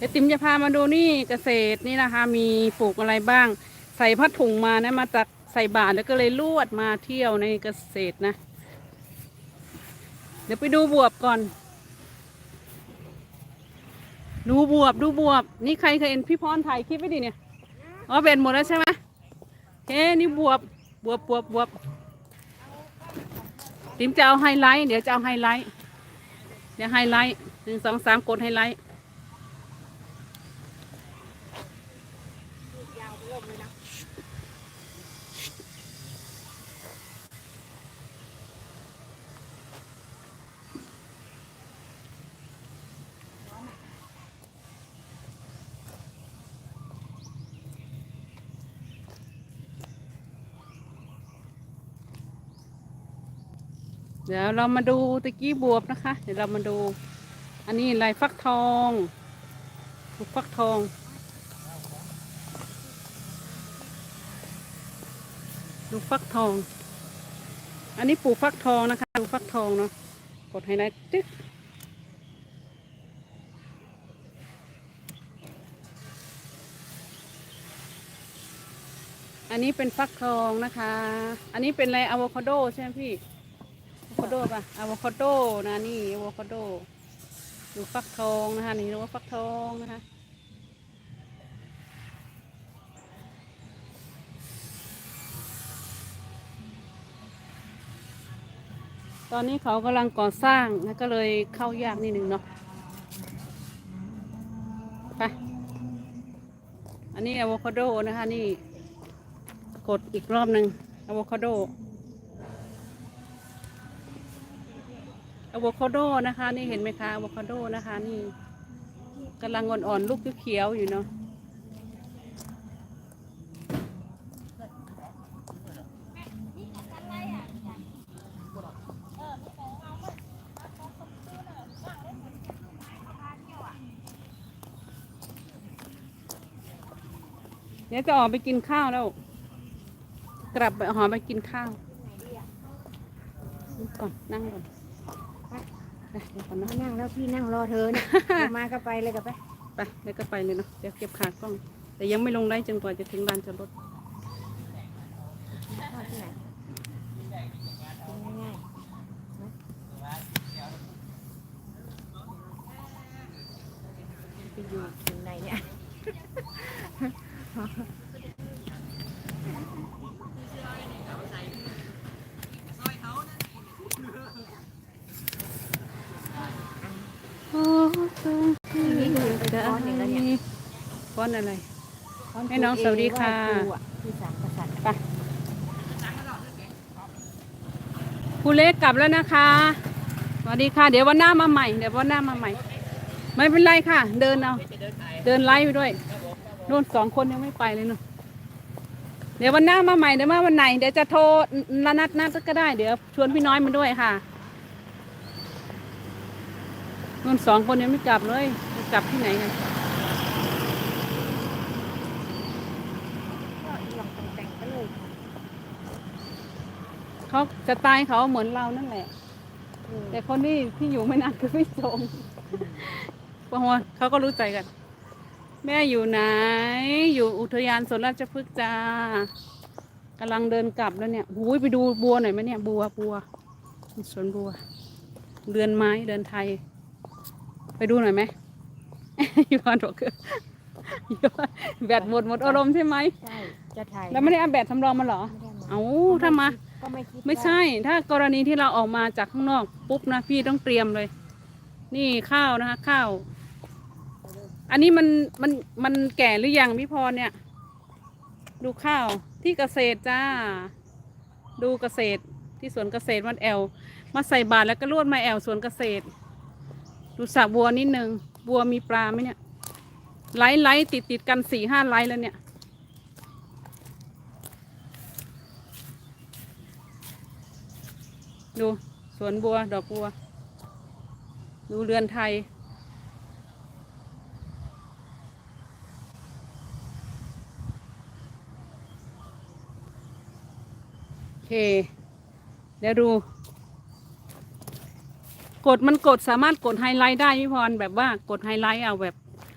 เดี๋ยวติ๋มจะพามาดูนี่เกษตรนี่นะคะ มีปลูกอะไรบ้าง ใส่ผ้าถุงมานะมาจากใส่บาทแล้วก็เลยลวดมาเที่ยวในเกษตรนะ เดี๋ยวไปดูบวบก่อน ดูบวบดูบวบ นี่ใครเคยเห็นพี่พรถ่ายคลิปไว้ดิเนี่ยอ๋อเป็นหมดแล้วใช่ไหมโอเคนี่บวบบวบบวบบวบติ๋มจะเอาไฮไลท์เดี๋ยวจะเอาไฮไลท์เดี๋ยวไฮไลท์หนึ่งสองสามกดไฮไลท์ เดี๋ยวเรามาดูตะกี้บวบนะคะ เดี๋ยวเรามาดู อันนี้ลายฟักทองลูกฟักทอง ลูกฟักทอง อันนี้ปลูกฟักทองนะคะ ลูกฟักทองเนาะ กดไฮไลท์จึ๊กอันนี้เป็นฟักทองนะคะ อันนี้เป็นอะไรอะโวคาโดใช่ไหมพี่ อะโวคาโดป่ะอะโวคาโดนะนี่อะโวคาโดดูฟักทองนะคะนี่ดูว่าฟักทองนะคะตอนนี้เขากำลังก่อสร้างนะก็เลยเข้ายากนิดนึงเนาะไปอันนี้อะโวคาโดนะคะนี่กดอีกรอบหนึ่งอะโวคาโด อะโวคาโดนะคะ นี่เห็นไหมคะอะโวคาโดนะคะ นี่กำลังอ่อนๆลูกเขียวๆอยู่เนาะเดี๋ยวจะออกไปกินข้าวแล้ว กลับไปหอไปกินข้าวก่อนนั่งก่อน ไปเดี๋ยวก่อนนะมานั่งแล้วพี่นั่งรอเธอเนี่ยเดี๋ยวมาก็ไปเลยกับไปไปแล้วก็ไปเลยเนาะเดี๋ยวเก็บขากล้อง แต่ยังไม่ลงได้จนกว่าจะถึงลานจอดรถข้าวที่ไหนกินง่ายๆนะไปอยู่ถึงไหนเนี่ย โอ้นี่คือ ฟ้อนฟ้อนอะไร ให้น้องสวัสดีค่ะไปครูเล็กกลับแล้วนะคะสวัสดีค่ะ เดี๋ยววันหน้ามาใหม่ เดี๋ยววันหน้ามาใหม่ ไม่เป็นไรค่ะ เดินเอา เดินไล่ไปด้วยนู่นสองคนยังไม่ไปเลยนู่นเดี๋ยววันหน้ามาใหม่เดี๋ยวมาวันไหนเดี๋ยวจะโทรนัดนัดก็ได้ เดี๋ยวชวนพี่น้อยมาด้วยค่ะ นู่นสองคนยังไม่กลับเลยจะกลับที่ไหนกันก็ลองแต่งๆก็เลยเขาจะตายเขาเหมือนเรานั่นแหละเออแต่คนที่ที่อยู่ไม่นานคือไม่ทรงเพราะว่าเขาก็รู้ใจกัน แม่อยู่ไหน อยู่อุทยานสวนราชพฤกษ์จ้ากำลังเดินกลับแล้วเนี่ยหูยไปดูบัวหน่อยไหมเนี่ย บัวบัวสวนบัว เรือนไม้เรือนไทย ไปดูหน่อยไหมอยู่บ้านบอกคือแบตหมดหมดอารมณ์ใช่ไหมใช่จะถ่ายแล้วไม่ได้เอาแบตทำรองมาเหรอไม่ได้เอาถ้ามา ก็ไม่คิดไม่ใช่ ถ้ากรณีที่เราออกมาจากข้างนอกปุ๊บนะพี่ต้องเตรียมเลย นี่ข้าวนะคะ ข้าว อันนี้มันมันมันแก่หรือยังพี่พรเนี่ย ดูข้าวที่เกษตรจ้า ดูเกษตรที่สวนเกษตรวัดแอล มาใส่บาตรแล้วก็ลวดมาแอลสวนเกษตร ดูสระบัวนิดนึง บัวมีปลาไหมเนี่ยไล่ไล่ติดติดกันสี่ห้าไล่แล้วเนี่ย ดูสวนบัวดอกบัว ดูเรือนไทย โอเค เดี๋ยวดู กดมันกดสามารถกดไฮไลท์ได้พี่พรแบบว่ากดไฮไลท์เอาแบบ